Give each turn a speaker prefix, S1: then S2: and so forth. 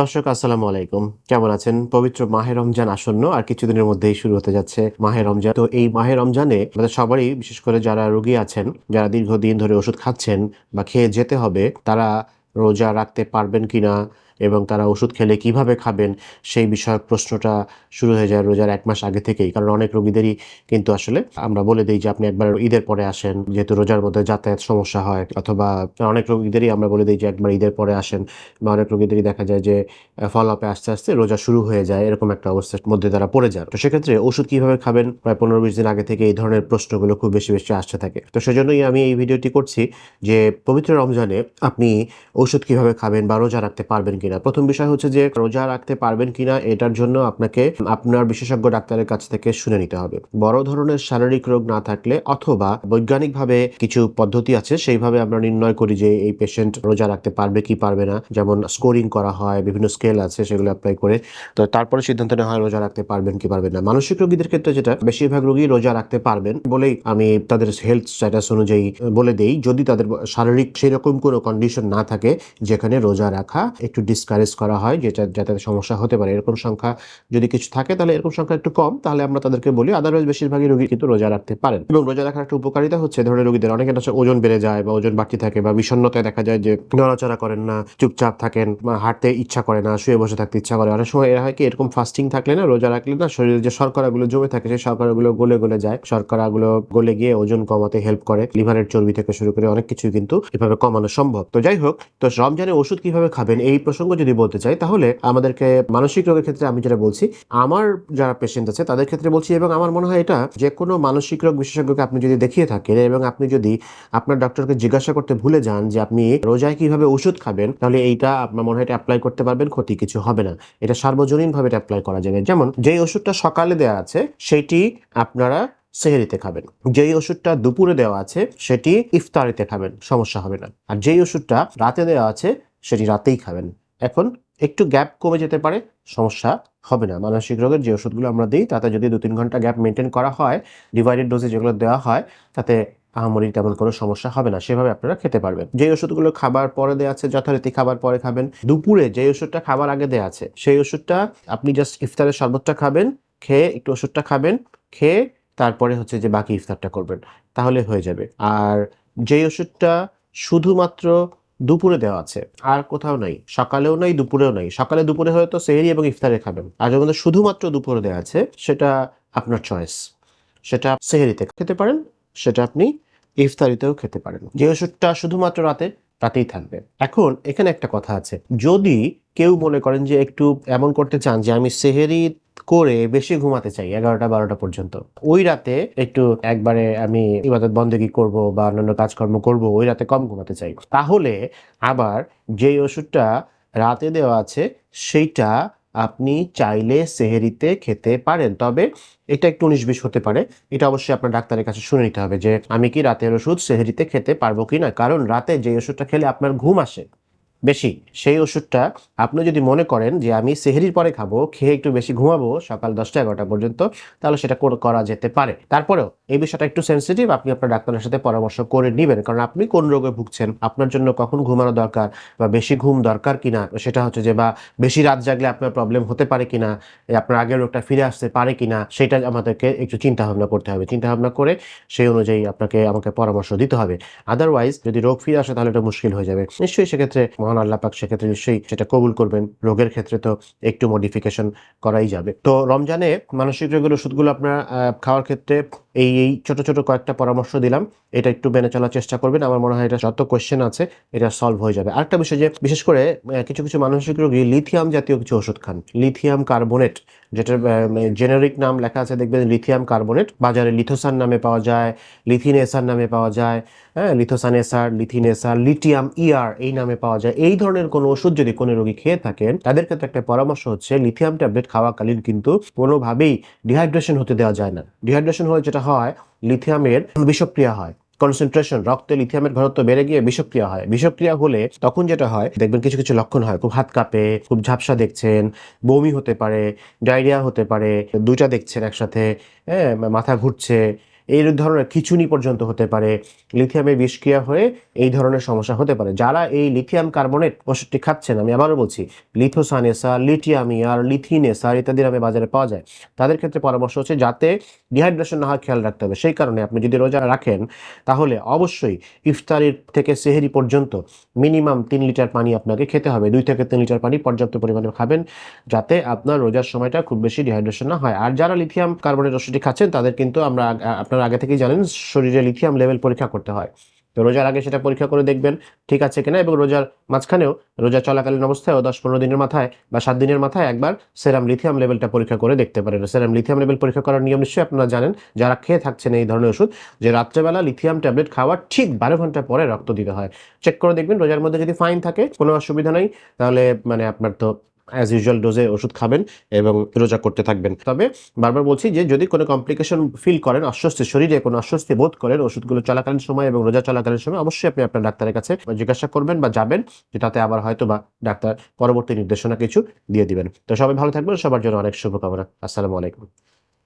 S1: দর্শক, আসসালামু আলাইকুম। কেমন আছেন? পবিত্র মাহে রমজান আসন্ন আর কিছুদিনের মধ্যেই শুরু হতে যাচ্ছে মাহে রমজান। তো এই মাহে রমজানে আমাদের সবারই, বিশেষ করে যারা রোগী আছেন, যারা দীর্ঘদিন ধরে ওষুধ খাচ্ছেন বা খেয়ে যেতে হবে, তারা রোজা রাখতে পারবেন কিনা এবং তারা ওষুধ খেলে কীভাবে খাবেন সেই বিষয়ক প্রশ্নটা শুরু হয়ে যায় রোজার এক মাস আগে থেকেই। কারণ অনেক রোগীদেরই কিন্তু আসলে আমরা বলে দিই যে আপনি একবার ঈদের পরে আসেন, যেহেতু রোজার মধ্যে যাতায়াত সমস্যা হয় অথবা অনেক রোগীদেরই আমরা বলে দিই যে একবার ঈদের পরে আসেন বা অনেক রোগীদেরই দেখা যায় যে ফল আপে আস্তে আস্তে রোজা শুরু হয়ে যায়, এরকম একটা অবস্থার মধ্যে তারা পড়ে যান। তো সেক্ষেত্রে ওষুধ কীভাবে খাবেন প্রায় পনেরো বিশ দিন আগে থেকে এই ধরনের প্রশ্নগুলো খুব বেশি বেশি আসতে থাকে। তো সেজন্যই আমি এই ভিডিওটি করছি যে পবিত্র রমজানে আপনি ওষুধ কীভাবে খাবেন বা রোজা রাখতে পারবেন কিনা। প্রথম বিষয় হচ্ছে যে, রোজা রাখতে পারবেন কিনা, এটার জন্য আপনাকে আপনার বিশেষজ্ঞ ডাক্তারের কাছ থেকে শুনে নিতে হবে। বড় ধরনের শারীরিক রোগ না থাকলে অথবা বৈজ্ঞানিকভাবে কিছু পদ্ধতি আছে, সেইভাবে আমরা নির্ণয় করি যে, এই পেশেন্ট রোজা রাখতে পারবে কি পারবে না। যেমন স্কোরিং করা হয়, বিভিন্ন স্কেল আছে, সেগুলো অ্যাপ্লাই করে। তো তারপরে সিদ্ধান্ত নেওয়া হয় রোজা রাখতে পারবেন কি পারবেন না। মানসিক রোগীদের ক্ষেত্রে যেটা, বেশিরভাগ রোগী রোজা রাখতে পারবেন বলেই আমি তাদের হেলথ স্ট্যাটাস অনুযায়ী বলে দেই। যদি তাদের শারীরিক সেরকম কোনো কন্ডিশন না থাকে, যেখানে রোজা রাখা একটু ডিসকারেজ করা হয়, যেটা, যাতে সমস্যা হতে পারে। এরকম সংখ্যা যদি কিছু থাকে, তাহলে এরকম সংখ্যা একটু কম, তাহলে আমরা তাদেরকে বলি আদারওয়াইজ বেশিরভাগই রোগী কিন্তু রোজা রাখতে পারেন। এবং রোজা রাখার একটা উপকারিতা হচ্ছে, ধরনের রোগীদের অনেকের ওজন বেড়ে যায় বা ওজন বাড়তি থাকে বা বিষণ্ণতায় দেখা যায় যে নড়াচড়া করেন না, চুপচাপ থাকেন হাঁটতে ইচ্ছা করে না, শুয়ে বসে থাকতে ইচ্ছা করে। অনেক সময় এরা হয় কি, এরকম ফাস্টিং থাকলে না, রোজা রাখলে না শরীরে যে শর্করাগুলো জমে থাকে, সেই শর্করাগুলো গলে গলে যায়। শর্করাগুলো গলে গিয়ে ওজন কমাতে হেল্প করে লিভারের চর্বি থেকে শুরু করে অনেক কিছু কিন্তু এভাবে কমানো সম্ভব। তো যাই হোক, তো রমজানে ওষুধ কীভাবে খাবেন, এই প্রসঙ্গ যদি বলতে চাই, তাহলে আমাদেরকে মানসিক রোগের ক্ষেত্রে আমি যেটা বলছি, আমার যারা পেশেন্ট আছে, তাদের ক্ষেত্রে বলছি এবং আমার মনে হয় এটা যে কোনো মানসিক রোগ বিশেষজ্ঞকে আপনি যদি দেখিয়ে থাকেন এবং আপনি যদি আপনার ডক্টরকে জিজ্ঞাসা করতে ভুলে যান যে আপনি রোজায় কীভাবে ওষুধ খাবেন, তাহলে এইটা আপনার মনে হয় এটা অ্যাপ্লাই করতে পারবেন, ক্ষতি কিছু হবে না। এটা সার্বজনীনভাবে এটা অ্যাপ্লাই করা যাবে। যেমন যেই ওষুধটা সকালে দেওয়া আছে, সেটি আপনারা সেহেরিতে খাবেন। যেই ওষুধটা দুপুরে দেওয়া আছে, সেটি ইফতারিতে খাবেন, সমস্যা হবে না। আর যেই ওষুধটা রাতে দেওয়া আছে, সেটি রাতেই খাবেন। এখন একটু গ্যাপ কমে যেতে পারে, সমস্যা হবে না। মানসিক রোগের যে ওষুধগুলো আমরা দিই, তাতে যদি দু তিন ঘণ্টা গ্যাপ মেনটেন করা হয় ডিভাইডেড ডোজে যেগুলো দেওয়া হয়, তাতে আহামরি তেমন কোনো সমস্যা হবে না। সেভাবে আপনারা খেতে পারবেন। যে ওষুধগুলো খাবার পরে দেওয়া আছে, যথারীতি খাবার পরে খাবেন। দুপুরে যে ওষুধটা খাবার আগে দেওয়া আছে, সেই ওষুধটা আপনি জাস্ট ইফতারের শরবতটা খাবেন, খেয়ে একটু ওষুধটা খাবেন, খেয়ে তারপরে হচ্ছে যে বাকি ইফতারটা করবেন। তাহলে হয়ে যাবে। আর যেই ওষুধটা শুধুমাত্র দুপুরে দেওয়া আছে। আর কোথাও নাই। সকালেও নাই, দুপুরেও নাই। সকালে দুপুরে হয়তো সেহরি এবং ইফতারে খাবেন। আর যখন শুধুমাত্র দুপুরে দেওয়া আছে, সেটা আপনার চয়েস সেটা সেহেরিতে খেতে পারেন, সেটা আপনি ইফতারিতেও খেতে পারেন। যে ওষুধটা শুধুমাত্র রাতে রাতেই থাকবে। এখন এখানে একটা কথা আছে। যদি কেউ মনে করেন যে একটু এমন করতে চান যে আমি সেহেরি করে বেশি ঘুমাতে চাই, এগারোটা বারোটা পর্যন্ত। ওই রাতে একটু একবারে আমি ইবাদত বন্দেগি করব বা অন্যান্য কাজকর্ম করব, ওই রাতে কম ঘুমাতে চাই। তাহলে আবার যেই ওষুধটা রাতে দেওয়া আছে, সেইটা আপনি চাইলে সেহেরিতে খেতে পারেন। তবে এটা একটু উনিশ বিশ হতে পারে। এটা অবশ্যই আপনার ডাক্তারের কাছে শুনে নিতে হবে যে, আমি কি রাতের ওষুধ সেহেরিতে খেতে পারব কি না কারণ রাতে যে ওষুধটা খেলে আপনার ঘুম আসে বেশি, সেই ওষুধটা আপনি যদি মনে করেন যে আমি সেহেরির পরে খাব, খেয়ে একটু বেশি ঘুমাবো সকাল দশটা এগারোটা পর্যন্ত, তাহলে সেটা করা যেতে পারে। তারপরেও এই বিষয়টা একটু সেন্সিটিভ আপনি আপনার ডাক্তারের সাথে পরামর্শ করে নেবেন। কারণ আপনি কোন রোগে ভুগছেন, আপনার জন্য কখন ঘুমানো দরকার বা বেশি ঘুম দরকার কিনা, সেটা হচ্ছে যে বা বেশি রাত জাগলে আপনার প্রবলেম হতে পারে কিনা আপনার আগের রোগটা ফিরে আসতে পারে কিনা, সেটা আমাদেরকে একটু চিন্তা ভাবনা করতে হবে। চিন্তা ভাবনা করে সেই অনুযায়ী আপনাকে আমাকে পরামর্শ দিতে হবে। আদারওয়াইজ যদি রোগ ফিরে আসে তাহলে এটা মুশকিল হয়ে যাবে। নিশ্চয়ই সেক্ষেত্রে মহান আল্লাহ পাক সেক্ষেত্রে নিশ্চয়ই সেটা কবুল করবেন। রোগের ক্ষেত্রে তো একটু মডিফিকেশন করাই যাবে। তো রমজানে মানসিক রোগের ওষুধগুলো আপনার খাওয়ার ক্ষেত্রে এই এই ছোট ছোট কয়েকটা পরামর্শ দিলাম। এটা একটু মেনে চলার চেষ্টা করবেন। আমার মনে হয় এটা যত কোয়েশ্চেন আছে, এটা সলভ হয়ে যাবে। আরেকটা বিষয় যে, বিশেষ করে কিছু কিছু মানসিক রোগী লিথিয়াম জাতীয় কিছু ওষুধ খান। লিথিয়াম কার্বোনেট যেটার জেনারিক নাম লেখা আছে, দেখবেন লিথিয়াম কার্বনেট বাজারে লিথোসান নামে পাওয়া যায় লিথিনেসার নামে পাওয়া যায় হ্যাঁ লিথোসানেসার লিথিনেসার লিথিয়াম ইআর এই নামে পাওয়া যায়। এই ধরনের কোনো ওষুধ যদি কোনো রোগী খেয়ে থাকেন, তাদের ক্ষেত্রে একটা পরামর্শ হচ্ছে লিথিয়াম ট্যাবলেট খাওয়াকালীন কিন্তু কোনোভাবেই ডিহাইড্রেশন হতে দেওয়া যায় না। ডিহাইড্রেশন হলে যেটা হয়, লিথিয়ামের বিষক্রিয়া হয়। কনসেন্ট্রেশন রক্তে লিথিয়ামের ঘনত্ব বেড়ে গিয়ে বিষক্রিয়া হয়। বিষক্রিয়া হলে তখন যেটা হয়, দেখবেন কিছু কিছু লক্ষণ হয়। খুব হাত কাঁপে, খুব ঝাপসা দেখছেন, বমি হতে পারে, ডায়রিয়া হতে পারে, দুইটা দেখছেন একসাথে হ্যাঁ মাথা ঘুরছে এই ধরনের খিচুনি পর্যন্ত হতে পারে লিথিয়ামে বিষক্রিয়া হয়ে এই ধরনের সমস্যা হতে পারে। যারা এই লিথিয়াম কার্বনেট ওষুধটি খাচ্ছেন, আমি আবারও বলছি লিথোসানেসা লিথিয়ামিয়ার লিথিনেসার ইত্যাদি নামে বাজারে পাওয়া যায়, তাদের ক্ষেত্রে পরামর্শ হচ্ছে যাতে ডিহাইড্রেশন না হয়, খেয়াল রাখতে হবে। সেই কারণে আপনি যদি রোজা রাখেন, তাহলে অবশ্যই ইফতারির থেকে সেহেরি পর্যন্ত মিনিমাম তিন লিটার পানি আপনাকে খেতে হবে। দুই থেকে তিন লিটার পানি পর্যাপ্ত পরিমাণে খাবেন, যাতে আপনার রোজার সময়টা খুব বেশি ডিহাইড্রেশন না হয়। আর যারা লিথিয়াম কার্বনেট ওষুধটি খাচ্ছেন, তাদের কিন্তু আমরা আগ- আপনারা আগে থেকেই জানেন শরীরে লিথিয়াম লেভেল পরীক্ষা করতে হয়। তো রোজার আগে সেটা পরীক্ষা করে দেখবেন ঠিক আছে কিনা এবং রোজার মাঝখানেও রোজা চলাকালীন অবস্থায়ও দশ পনেরো দিনের মাথায় বা সাত দিনের মাথায় একবার সেরাম লিথিয়াম লেভেলটা পরীক্ষা করে দেখতে পারেন। সেরাম লিথিয়াম লেভেল পরীক্ষা করার নিয়ম নিশ্চয়ই আপনারা জানেন, যারা খেয়ে থাকছেন এই ধরনের ওষুধ, যে রাত্রেবেলা লিথিয়াম ট্যাবলেট খাওয়ার ঠিক বারো ঘণ্টা পরে রক্ত দিতে হয়। চেক করে দেখবেন, রোজার মধ্যে যদি ফাইন থাকে, কোনো অসুবিধা নেই, তাহলে মানে আপনার তো অ্যাজ ইউজুয়াল ডোজে ওষুধ খাবেন এবং রোজা করতে থাকবেন। তবে বারবার বলছি যে, যদি কোনো কমপ্লিকেশন ফিল করেন, অস্বস্তি, শরীরে কোনো অস্বস্তি বোধ করেন, ওষুধগুলো চলাকালীন সময় এবং রোজা চলাকালীন সময়, অবশ্যই আপনি আপনার ডাক্তারের কাছে জিজ্ঞাসা করবেন বা যাবেন, যে তাতে আবার হয়তো বা ডাক্তার পরবর্তী নির্দেশনা কিছু দিয়ে দিবেন। তো সবাই ভালো থাকবেন, সবার জন্য অনেক শুভকামনা। আসসালামু আলাইকুম।